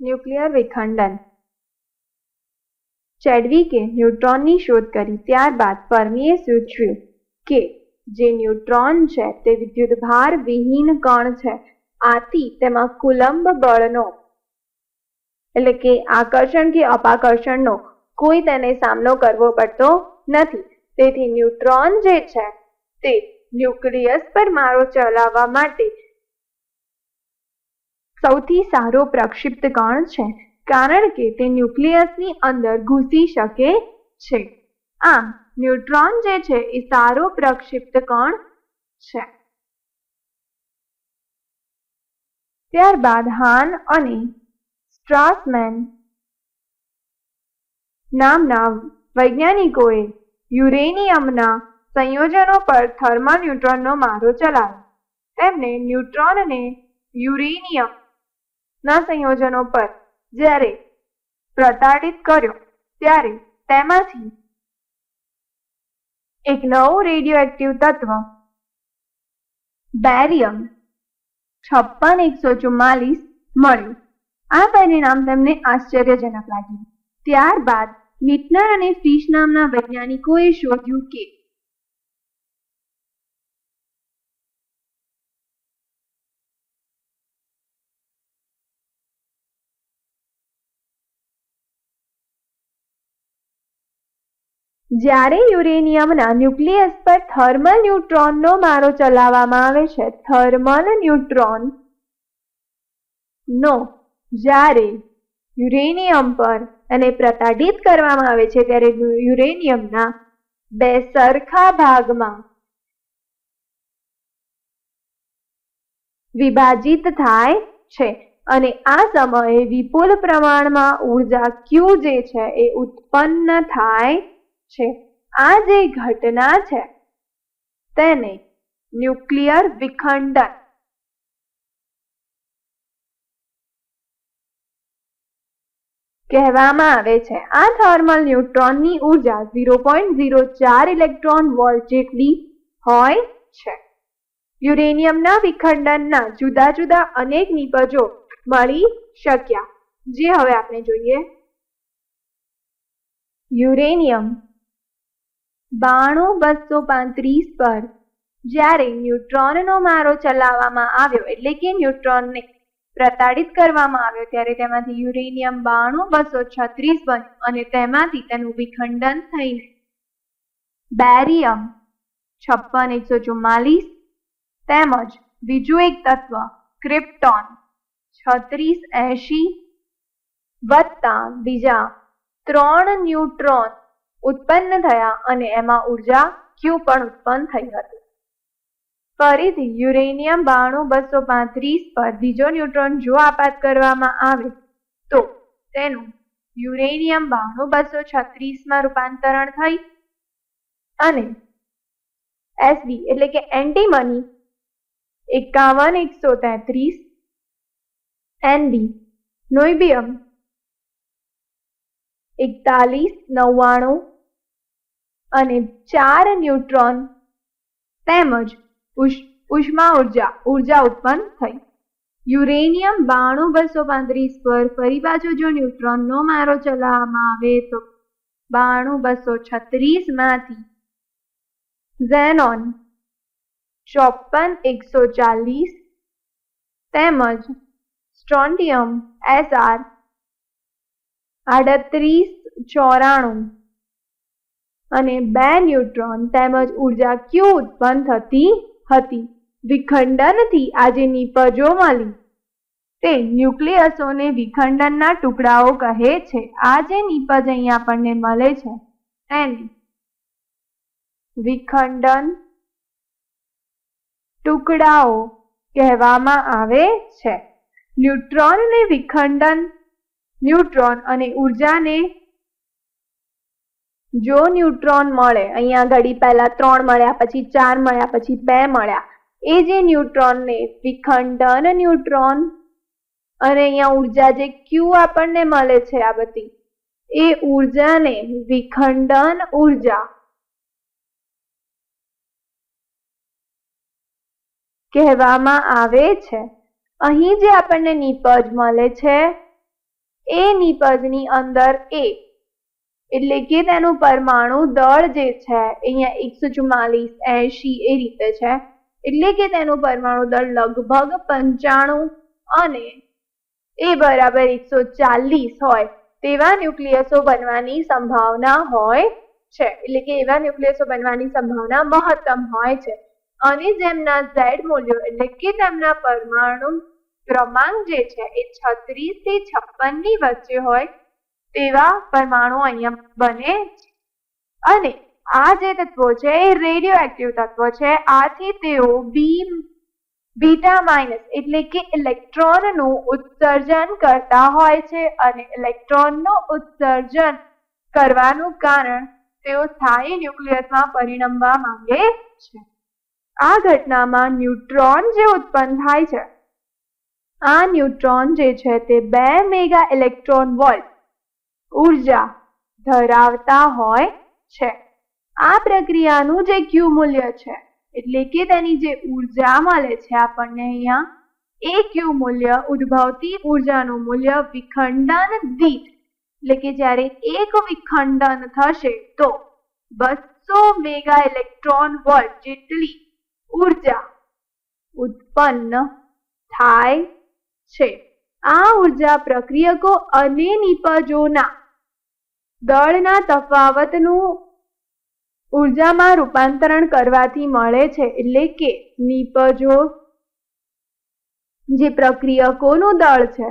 Nuclear વિખંડન. ચેડવિકે ન્યુટ્રોનની શોધ કરી, ત્યારબાદ ફર્મીએ સૂચવ્યું કે જે ન્યુટ્રોન છે તે વિદ્યુતભાર વિહીન કણ છે. આથી તેમાં કુલંબ બળનો, એટલે કે આકર્ષણ કે અપાકર્ષણનો કોઈ તેને સામનો કરવો પડતો નથી. તેથી ન્યુટ્રોન જે છે તે ન્યુક્લિયસ પર મારો ચલાવવા માટે સૌથી સારો પ્રક્ષિપ્ત કણ છે, કારણ કે તે ન્યુક્લિયસની અંદર ઘૂસી શકે છે. આમ, ન્યુટ્રોન જે છે એ સારો પ્રક્ષિપ્ત કણ છે. ત્યારબાદ હાન અને સ્ટ્રાસમેન નામના વૈજ્ઞાનિકોએ યુરેનિયમના સંયોજનો પર થર્મલ ન્યુટ્રોનનો મારો ચલાવ્યો. તેમને ન્યુટ્રોનને યુરેનિયમ ના સંયોજનો પર જ્યારે પ્રતાડિત કર્યો ત્યારે તેમાંથી એક નવું રેડિયોએક્ટિવ તત્વ બેરિયમ છપ્પન એકસો ચુમ્માલીસ મળ્યું. આ પરિણામ તેમને આશ્ચર્યજનક લાગ્યું. ત્યારબાદ મિટનર અને ફિશ નામના વૈજ્ઞાનિકોએ શોધ્યું કે જ્યારે યુરેનિયમના ન્યુક્લિયસ પર થર્મલ ન્યુટ્રોનનો મારો ચલાવવામાં આવે છે, થર્મલ ન્યુટ્રોન નો જ્યારે યુરેનિયમ પર અને પ્રતાડિત કરવામાં આવે છે, ત્યારે યુરેનિયમના બે સરખા ભાગમાં વિભાજિત થાય છે અને આ સમયે વિપુલ પ્રમાણમાં ઊર્જા ક્યુ જે છે એ ઉત્પન્ન થાય છે. આ જે ઘટના છે, તેને ન્યુક્લિયર વિખંડન. કહેવામાં આવે છે. આ થર્મલ ન્યુટ્રોનની ઊર્જા ઝીરો પોઈન્ટ ઝીરો ચાર ઇલેક્ટ્રોન વોલ્ટ જેટલી હોય છે. યુરેનિયમના વિખંડનના જુદા જુદા અનેક નિપજો મળી શક્યા. જે હવે આપણે જોઈએ. યુરેનિયમ બાણું બસો પાંત્રીસ પર જ્યારે ન્યુટ્રોનનો મારો ચલાવવામાં આવ્યો, એટલે કે ન્યુટ્રોનને પ્રતાડિત કરવામાં આવ્યો, ત્યારે તેમાંથી યુરેનિયમ બાણું બસો છત્રીસ બન્યું અને તેમાંથી તેનું વિખંડન થઈને બેરિયમ છપ્પન એકસો ચુમ્માલીસ તેમજ બીજું એક તત્વ, ક્રિપ્ટોન છત્રીસ એંશી વત્તા બીજા ત્રણ ન્યુટ્રોન ઉત્પન્ન થયા અને એમાં ઊર્જા ક્યુ પણ ઉત્પન્ન થઈ હતી. ફરીથી યુરેનિયમ બાણું બસો પાંત્રીસ પર બીજો ન્યુટ્રોન જો આપાત કરવામાં આવે, તો તેનું યુરેનિયમ બાણું બસો છત્રીસમાં રૂપાંતરણ થઈ અને એસબી એટલે કે એન્ટીમની એકાવન એકસો તેત્રીસ એનબી નોઇબિયમ એકતાલીસ નવ્વાણું અને ચાર ન્યુટ્રોન તેમજ ઉષ્મા ઊર્જા ઊર્જા ઉત્પન્ન થઈ. યુરેનિયમ બાણું બસો પાંત્રીસ પર ફરી પાછો જો ન્યુટ્રોનનો મારો ચલાવવામાં આવે તો બાણું બસો છત્રીસમાંથી ઝેનોન ચોપન એકસો ચાલીસ તેમજ સ્ટ્રોન્ટિયમ એસઆર આડત્રીસ, ચોરાણું અને બે ન્યુટ્રોન તેમજ ઊર્જા ક્યુ ઉત્પન્ન થતી હતી. વિખંડનથી આજે નિપજો મળી. તે ન્યુક્લિયસોને વિખંડનના ટુકડાઓ કહે છે. આ જે નિપજ અહીંયા આપણને મળે છે એને વિખંડન ટુકડાઓ કહેવામાં આવે છે. ન્યુટ્રોનને વિખંડન ન્યુટ્રોન અને ઉર્જાને જો ન્યુટ્રોન મળે, અહીંયા ઘડી પહેલા ત્રણ મળ્યા, પછી ચાર મળ્યા, પછી બે મળ્યા, એ જે ન્યુટ્રોનને વિખંડન ન્યુટ્રોન, અને અહીંયા ઊર્જા જે ક્યુ આપણને મળે છે આ બધી, એ ઉર્જાને વિખંડન ઊર્જા કહેવામાં આવે છે. અહીં જે આપણને નિપજ મળે છે, એ નિપજની અંદર એ એટલે કે તેનું પરમાણુ દળ જે છે, અહીંયા એકસો ચુમ્માલીસ એસી એ રીતે છે. એટલે કે તેનું પરમાણુ દળ લગભગ પંચાણું અને એ બરાબર એકસો ચાલીસ હોય, તેવા ન્યુક્લિયસો બનવાની સંભાવના હોય છે. એટલે કે એવા ન્યુક્લિયસો બનવાની સંભાવના મહત્તમ હોય છે. અને જેમના ઝેડ મૂલ્યો એટલે કે તેમના પરમાણુ ક્રમાંક જે છે એ છત્રીસથી છપ્પનની વચ્ચે હોય તેવા પરમાણુ અહીંયા બને અને આ જે તત્વો છે એ રેડિયો એક્ટિવ તત્વો છે. આથી તેઓ બીમ બીટા માઇનસ એટલે કે ઇલેક્ટ્રોનનું ઉત્સર્જન કરતા હોય છે અને ઇલેક્ટ્રોનનું ઉત્સર્જન કરવાનું કારણ તેઓ સ્થાયી ન્યુક્લિયસમાં પરિણમવા માંગે છે. આ ઘટનામાં ન્યુટ્રોન જે ઉત્પન્ન થાય છે, આ ન્યુટ્રોન જે છે તે બે મેગા ઇલેક્ટ્રોન વોલ્ટ ઊર્જા ધરાવતા હોય છે. આ પ્રક્રિયાનું જે ક્યુ મૂલ્ય છે, એટલે કે તેની જે ઊર્જા મળે છે આપણને અહીંયા, એ ક્યુ મૂલ્ય ઉદ્ભવતી ઉર્જાનું મૂલ્ય વિખંડન દીઠ, એટલે કે જ્યારે એક વિખંડન થશે તો બસો મેગા ઇલેક્ટ્રોન વોલ્ટ જેટલી ઊર્જા ઉત્પન્ન થાય છે. આ ઊર્જા પ્રક્રિયકો અને નિપજોના દળના તફાવતનું ઉર્જામાં રૂપાંતરણ કરવાથી મળે છે એટલે કે નિપજો, જે પ્રક્રિયકોનું દળ છે.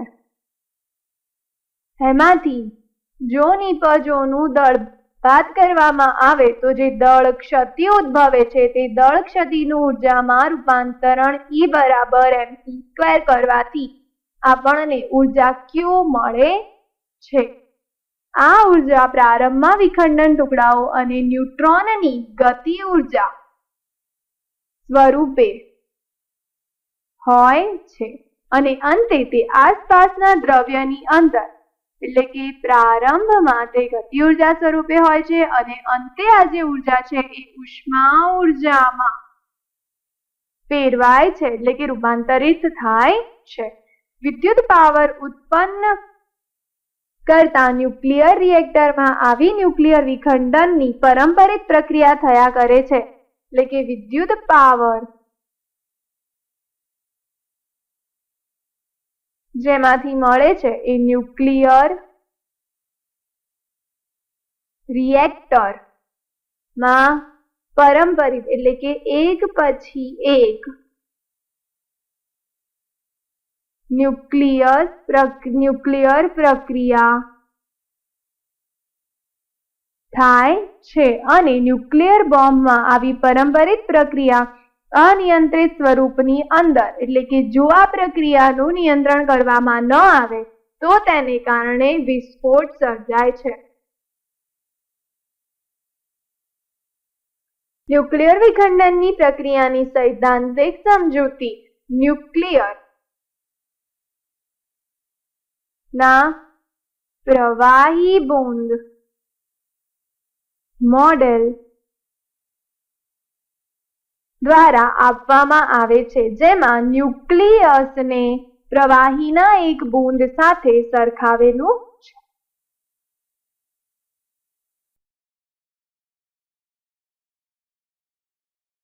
એમાંથી જો નીપજોનું દળ બાદ કરવામાં આવે તો જે દળ ક્ષતિ ઉદ્ભવે છે તે દળ ક્ષતિનું ઉર્જામાં રૂપાંતરણ ઈ બરાબર એમ સ્ક્વેર કરવાથી આપણને ઊર્જા ક્યુ મળે છે. આ ઊર્જા પ્રારંભમાં વિખંડન ટુકડાઓ અને ન્યુટ્રોનની ગતિ ઊર્જા સ્વરૂપે હોય છે અને અંતે તે આસપાસના દ્રવ્યની અંદર, એટલે કે પ્રારંભમાં તે ગતિ ઊર્જા સ્વરૂપે હોય છે અને અંતે આ જે ઊર્જા છે એ ઉષ્મા ઉર્જામાં ફેરવાય છે, એટલે કે રૂપાંતરિત થાય છે. વિદ્યુત પાવર ઉત્પન્ન કરતા ન્યુક્લિયર રિએક્ટરમાં આવી ન્યુક્લિયર વિખંડનની પરંપરિત પ્રક્રિયા થયા કરે છે. એટલે કે વિદ્યુત પાવર. જેમાંથી મળે છે એ ન્યુક્લિયર રિએક્ટરમાં પરંપરિત એટલે કે એક પછી એક ન્યુક્લિયસ ન્યુક્લિયર પ્રક્રિયા થાય છે અને ન્યુક્લિયર બોમ્બમાં આવી પરંપરિત પ્રક્રિયા અનિયંત્રિત સ્વરૂપની અંદર, એટલે કે જો આ પ્રક્રિયાનું નિયંત્રણ કરવામાં ન આવે, તો તેને કારણે વિસ્ફોટ સર્જાય છે. ન્યુક્લિયર વિખંડનની પ્રક્રિયાની સૈદ્ધાંતિક સમજૂતી ન્યુક્લિયર ના પ્રવાહી બુંદ મોડેલ દ્વારા આપવામાં આવે છે, જેમાં ન્યુક્લિયસને પ્રવાહીના એક બુંદ સાથે સરખાવેલું